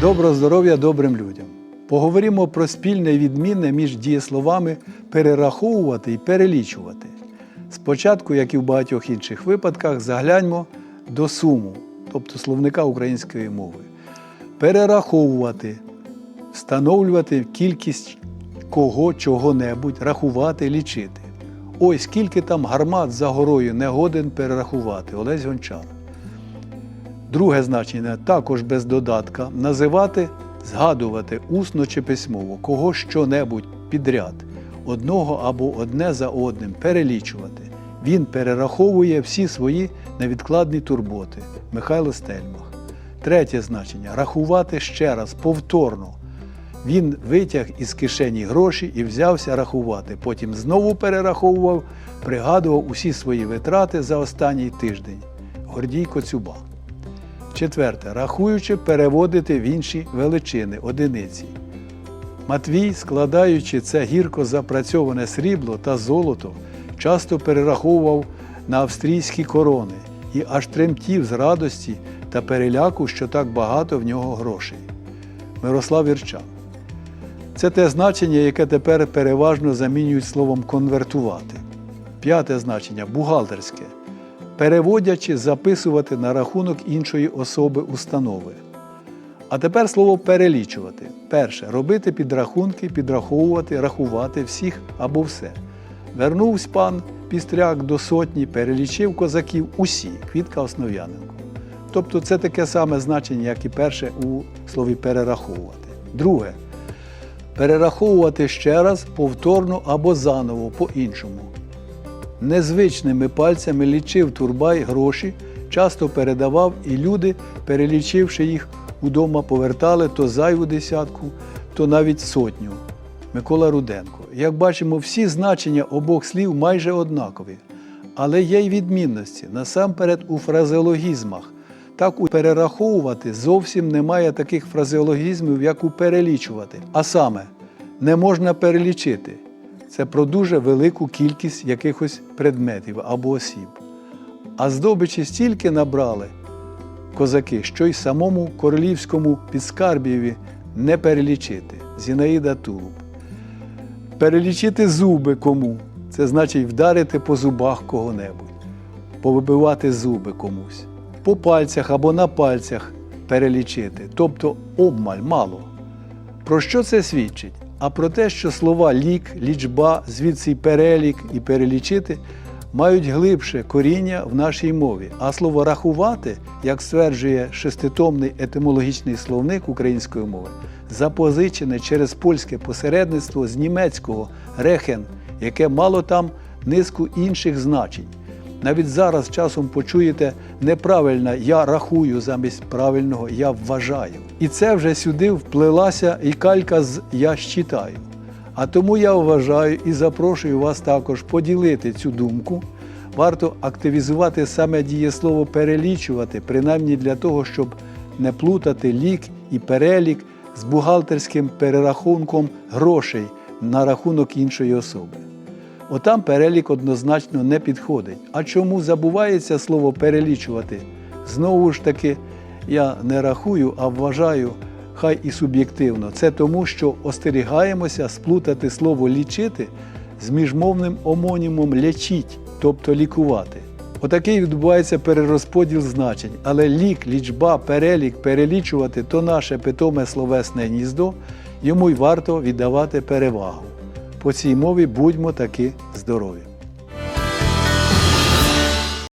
Доброго здоров'я добрим людям. Поговоримо про спільне відмінне між дієсловами перераховувати і перелічувати. Спочатку, як і в багатьох інших випадках, загляньмо до суму, тобто словника української мови. Перераховувати, встановлювати кількість кого чого-небудь, рахувати, лічити. Ой, скільки там гармат за горою не годен перерахувати. Олесь Гончар. Друге значення також без додатка називати, згадувати усно чи письмово, кого що-небудь підряд, одного або одне за одним, перелічувати. Він перераховує всі свої невідкладні турботи. Михайло Стельмах. Третє значення рахувати ще раз, повторно. Він витяг із кишені гроші і взявся рахувати. Потім знову перераховував, пригадував усі свої витрати за останній тиждень. Гордій Коцюба. Четверте. Рахуючи, переводити в інші величини, одиниці. Матвій, складаючи це гірко запрацьоване срібло та золото, часто перераховував на австрійські корони і аж тремтів з радості та переляку, що так багато в нього грошей. Мирослав Ірчан. Це те значення, яке тепер переважно замінюють словом конвертувати. П'яте значення бухгалтерське. Переводячи, записувати на рахунок іншої особи установи. А тепер слово перелічувати. Перше робити підрахунки, підраховувати, рахувати всіх або все. Вернувся пан Пістряк до сотні, перелічив козаків усі, Квітка Основ'яненко. Тобто це таке саме значення, як і перше у слові перераховувати. Друге перераховувати ще раз повторно або заново по-іншому. Незвичними пальцями лічив Турбай гроші, часто передавав, і люди, перелічивши їх удома, повертали то зайву десятку, то навіть сотню. Микола Руденко. Як бачимо, всі значення обох слів майже однакові, але є й відмінності насамперед у фразеологізмах. Так у перераховувати зовсім немає таких фразеологізмів, як у перелічувати. А саме, не можна перелічити. Це про дуже велику кількість якихось предметів або осіб. А здобичі стільки набрали козаки, що й самому королівському підскарбієві не перелічити. Зінаїда Тулуб. Перелічити зуби кому це значить вдарити по зубах кого-небудь, повибивати зуби комусь, по пальцях або на пальцях перелічити, тобто обмаль мало. Про що це свідчить? А про те, що слова лік, лічба, звідси й перелік і перелічити мають глибше коріння в нашій мові. А слово рахувати, як стверджує шеститомний етимологічний словник української мови, запозичене через польське посередництво з німецького рехен, яке мало там низку інших значень. Навіть зараз часом почуєте неправильне я рахую замість правильного я вважаю. І це вже сюди вплилася і калька з я щитаю. А тому я вважаю і запрошую вас також поділити цю думку. Варто активізувати саме дієслово перелічувати, принаймні для того, щоб не плутати лік і перелік з бухгалтерським перерахунком грошей на рахунок іншої особи. Отам перелік однозначно не підходить. А чому забувається слово перелічувати? Знову ж таки, я не рахую, а вважаю, хай і суб'єктивно. Це тому, що остерігаємося сплутати слово лічити з міжмовним омонімом лячіть, тобто лікувати. Отакий відбувається перерозподіл значень, але лік, лічба, перелік, перелічувати то наше питоме словесне гніздо, йому й варто віддавати перевагу. По цій мові будьмо таки здорові.